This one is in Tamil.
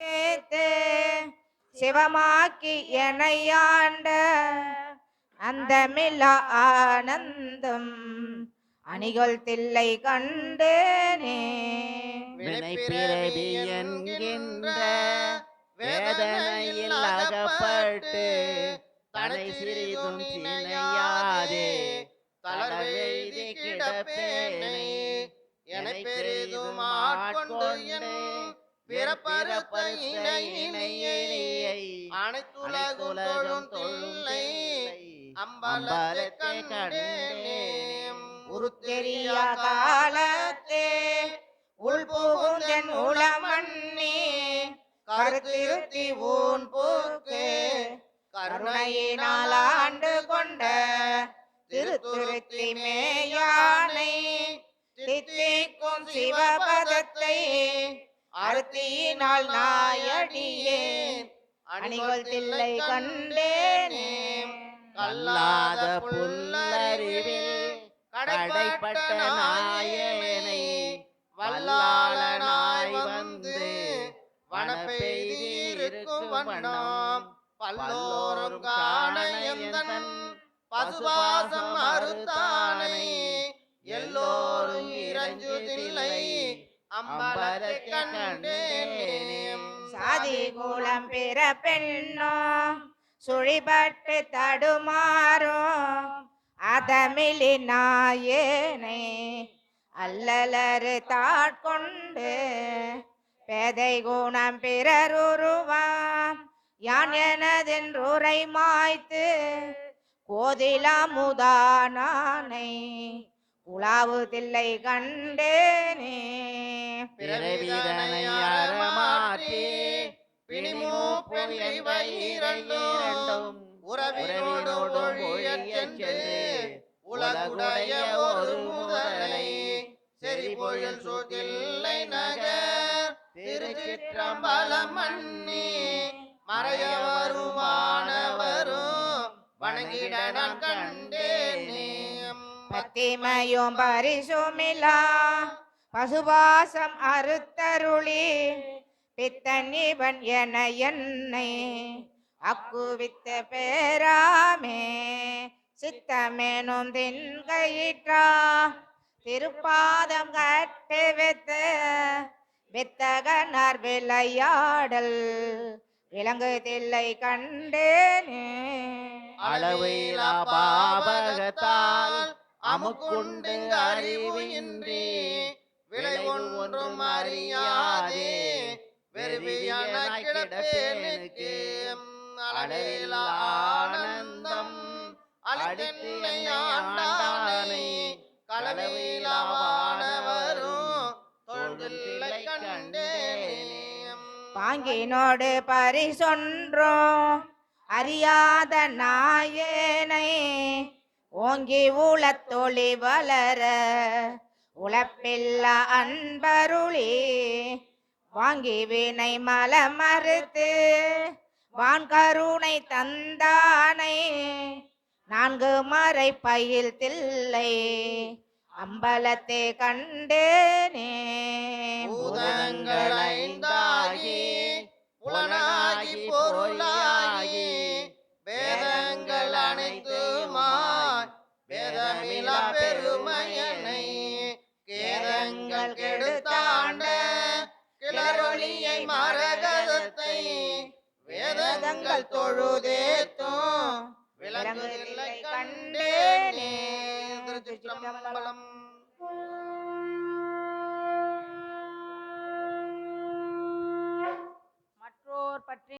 சேர்த்து சிவமாக்கி எனையாண்ட அந்தமில்லா ஆனந்தம் அணிகள் தில்லை கண்டேனே. வினை என்கின்ற வேதனையில் அகப்பட்டு தனை சிறிதும் சினையாதே தளர்வெய்தி கிடப்பேனை. எனை பெரிதும் இணையை அனைத்துலகும் தொல்லை. அம்பலத்தை கண்டேனே உருத்தெரிய காலத்தே. உள்புகுந்தன் உளமண்ணி கருத்திருத்தி ஊன் போக்கு. கருணையினால் ஆண்டு கொண்ட திருத்துருத்தி மேயானை. தித்திக்கும் சிவபதத்தை அறுத்தியினால் நாயடியே. அணிகள் தில்லை கண்டேனே. கல்லாத புல்லறிவில் கடைப்பட்ட நாயனை. வல்லாளனாய் வந்து வனப்பெய்தி இருக்கும் வண்ணம். பல்லோரும் காண எந்தன் பசுபாசம் மறுத்தானை எல்லோரும் இறஞ்சுதில்லை. சாதி கூலம் பிற பெண்ணோ சுழிபட்டு தடுமாறும் அதமிலி நாயேனை அல்லலரு தாட்கொண்டு பேதை குணம் பிறருருவாம் யான் எனதென்றுரை மாய்த்து கோதிலாமுதானானை உலாவு தில்லை கண்டேனே. பிறவிதனை அறமாற்றி பிணிமூப்பும் உறவினோடு ஒழியச் உலகுடைய ஒரு முதலை செறிபொழில் சூழ்தில்லை நகர் திருச்சிற்றம்பலம் மன்னி வணங்கிட நான் பத்திமையும் பரிசுமிலா. பசுபாசம் அறுத்தருளி பித்தன்னிவன் என என்னை அக்குவித்த பேராமே சித்தமேனும் தின்கயிற்றா திருப்பாதம் கட்டு வித்த வித்தகனார் விளையாடல் விலங்கு தில்லை கண்டேனே. அளவிலா பாபகத்தால் அமுக்குண்டு அறிவு இன்றி. ஒன்றும் அறியாதே. வெறுவியான கிடப்பேனுக்கு. அளவிலா ஆனந்தம். அடித்தென்னை ஆண்டானை. களவிலா வானவரும் தொழிலை கண்டேனே. பாங்கினோடு பரிசொன்றோ. அறியாத நாயேனை. ஓங்கி உளத்தொளி வளர. உழப்பில்ல அன்பருளே வாங்கி வீணை மல மறுத்து வான் கருணை தந்தானை நான்கு மறை பயில் தில்லை அம்பலத்தை கண்டேனே. பூதங்கள் புலனாகி பொருளாகி வேதங்கள் அனைத்துமாய் வேதமிலா பெருமையனை கேதங்கள் கெடுத்தாண்ட கிளரொளியை மரகதத்தை வேதங்கள் தொழுதேத்தும். விளங்குதில்லை கண்டேனே. திருச்சிற்றம்பலம்.